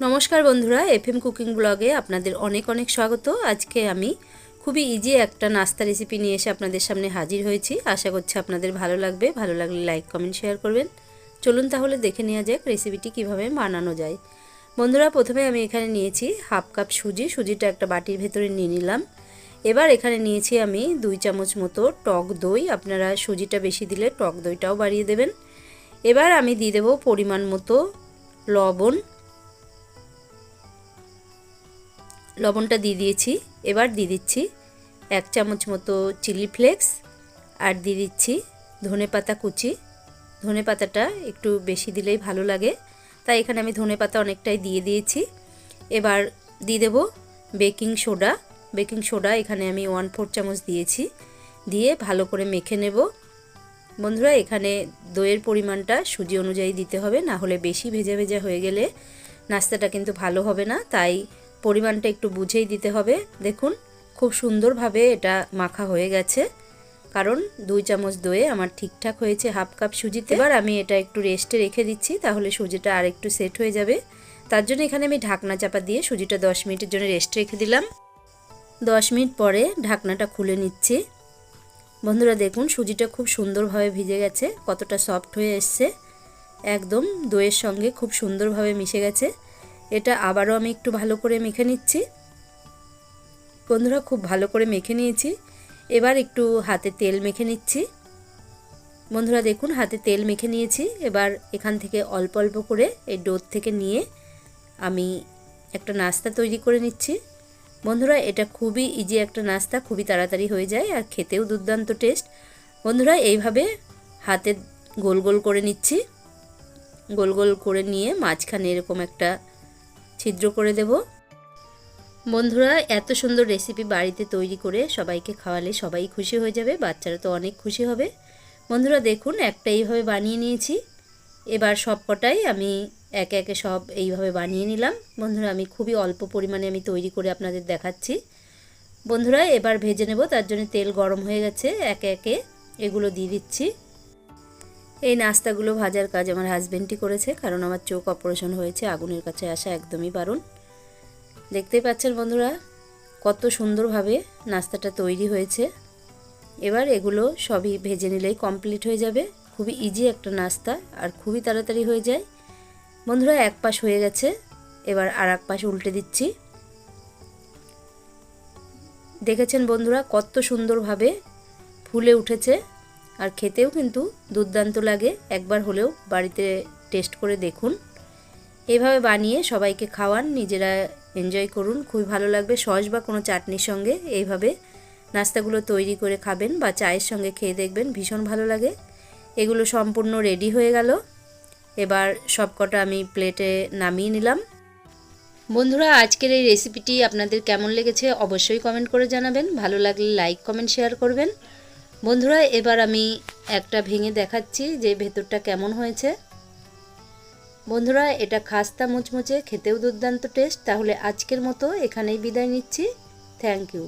নমস্কার বন্ধুরা, FM cooking ব্লগে আপনাদের অনেক অনেক স্বাগত। আজকে আমি খুবই ইজি একটা নাস্তা রেসিপি নিয়ে এসে আপনাদের সামনে হাজির হয়েছি। আশা করছি আপনাদের ভালো লাগবে। ভালো লাগলে লাইক কমেন্ট শেয়ার করবেন। চলুন তাহলে দেখে নেওয়া যাক রেসিপিটি কীভাবে বানানো যায়। বন্ধুরা, প্রথমে আমি এখানে নিয়েছি হাফ কাপ সুজি। সুজিটা একটা বাটির ভেতরে নিয়ে নিলাম। এবার এখানে নিয়েছি আমি দুই চামচ মতো টক দই। আপনারা সুজিটা বেশি দিলে টক দইটাও বাড়িয়ে দেবেন। এবার আমি দিয়ে দেবো পরিমাণ মতো লবণ। লবণটা দিয়ে দিয়েছি, এবার দিয়ে দিচ্ছি এক চামচ মতো চিলি ফ্লেক্স আর দিয়ে দিচ্ছি ধনে পাতা কুচি। ধনে পাতাটা একটু বেশি দিলেই ভালো লাগে। তাই এখানে আমি ধনে পাতা অনেকটাই দিয়ে দিয়েছি। এবার দিয়ে দেব বেকিং সোডা। বেকিং সোডা এখানে আমি ওয়ান ফোর চামচ দিয়েছি। দিয়ে ভালো করে মেখে নেব। বন্ধুরা, এখানে দইয়ের পরিমাণটা সুজি অনুযায়ী দিতে হবে, না হলে বেশি ভেজা ভেজা হয়ে গেলে নাস্তাটা কিন্তু ভালো হবে না। তাই পরিমাণটা একটু বুঝেই দিতে হবে। দেখুন, খুব সুন্দরভাবে এটা মাখা হয়ে গেছে। কারণ দুই চামচ দয়ে আমার ঠিকঠাক হয়েছে হাফ কাপ সুজিতে। এবার আমি এটা একটু রেস্টে রেখে দিচ্ছি, তাহলে সুজিটা আর একটু সেট হয়ে যাবে। তার জন্য এখানে আমি ঢাকনা চাপা দিয়ে সুজিটা দশ মিনিটের জন্য রেস্ট রেখে দিলাম। দশ মিনিট পরে ঢাকনাটা খুলে নিচ্ছি। বন্ধুরা, দেখুন, সুজিটা খুব সুন্দরভাবে ভিজে গেছে, কতটা সফট হয়ে এসছে। একদম দইয়ের সঙ্গে খুব সুন্দরভাবে মিশে গেছে। এটা আবারও আমি একটু ভালো করে মেখে নিচ্ছি। বন্ধুরা, খুব ভালো করে মেখে নিয়েছি। এবার একটু হাতে তেল মেখে নিচ্ছি। বন্ধুরা, দেখুন, হাতে তেল মেখে নিয়েছি। এবার এখান থেকে অল্প অল্প করে এই ডোর থেকে নিয়ে আমি একটা নাস্তা তৈরি করে নিচ্ছি। বন্ধুরা, এটা খুবই ইজি একটা নাস্তা, খুবই তাড়াতাড়ি হয়ে যায় আর খেতেও দুর্দান্ত টেস্ট বন্ধুরা, এইভাবে হাতে গোল গোল করে নিচ্ছি। গোল গোল করে নিয়ে মাঝখানে এরকম একটা ছিদ্র করে দেব। বন্ধুরা, এত সুন্দর রেসিপি বাড়িতে তৈরি করে সবাইকে খাওয়ালে সবাই খুশি হয়ে যাবে, বাচ্চারা তো অনেক খুশি হবে। বন্ধুরা, দেখুন, একটা এইভাবে বানিয়ে নিয়েছি। এবার সব কটাই আমি একে একে সব এইভাবে বানিয়ে নিলাম। বন্ধুরা, আমি খুবই অল্প পরিমাণে আমি তৈরি করে আপনাদের দেখাচ্ছি। বন্ধুরা, এবার ভেজে নেব, তার জন্য তেল গরম হয়ে গেছে। একে একে এগুলো দিয়ে দিচ্ছি। এই নাস্তাগুলো ভাজার কাজ আমার হাজব্যান্ডই করেছে, কারণ আমার চোখ অপারেশন হয়েছে, আগুনের কাছে আসা একদমই বারণ। দেখতেই পাচ্ছেন বন্ধুরা, কত সুন্দরভাবে নাস্তাটা তৈরি হয়েছে। এবার এগুলো সবই ভেজে নিলেই কমপ্লিট হয়ে যাবে। খুবই ইজি একটা নাস্তা, আর খুবই তাড়াতাড়ি হয়ে যায়। বন্ধুরা, এক পাশ হয়ে গেছে, এবার আর এক পাশ উল্টে দিচ্ছি। দেখেছেন বন্ধুরা, কত সুন্দরভাবে ফুলে উঠেছে। আর খেতেও কিন্তু দুর্দান্ত লাগে। একবার হলেও বাড়িতে টেস্ট করে দেখুন। এভাবে বানিয়ে সবাইকে খাওয়ান, নিজেরা এনজয় করুন। খুবই ভালো লাগবে সস বা কোনো চাটনির সঙ্গে। এইভাবে নাস্তাগুলো তৈরি করে খাবেন বা চায়ের সঙ্গে খেয়ে দেখবেন, ভীষণ ভালো লাগে। এগুলো সম্পূর্ণ রেডি হয়ে গেল। এবার সবকটা আমি প্লেটে নামিয়ে নিলাম। বন্ধুরা, আজকের এই রেসিপিটি আপনাদের কেমন লেগেছে অবশ্যই কমেন্ট করে জানাবেন। ভালো লাগলে লাইক, কমেন্ট, শেয়ার করবেন। বন্ধুরা, এবার আমি একটা ভেঙে দেখাচ্ছি যে ভেতরটা কেমন হয়েছে। বন্ধুরা, এটা খাস্তা মুচমুচে, খেতেও দুর্দান্ত টেস্ট। তাহলে আজকের মতো এখানেই বিদায় নিচ্ছি। Thank you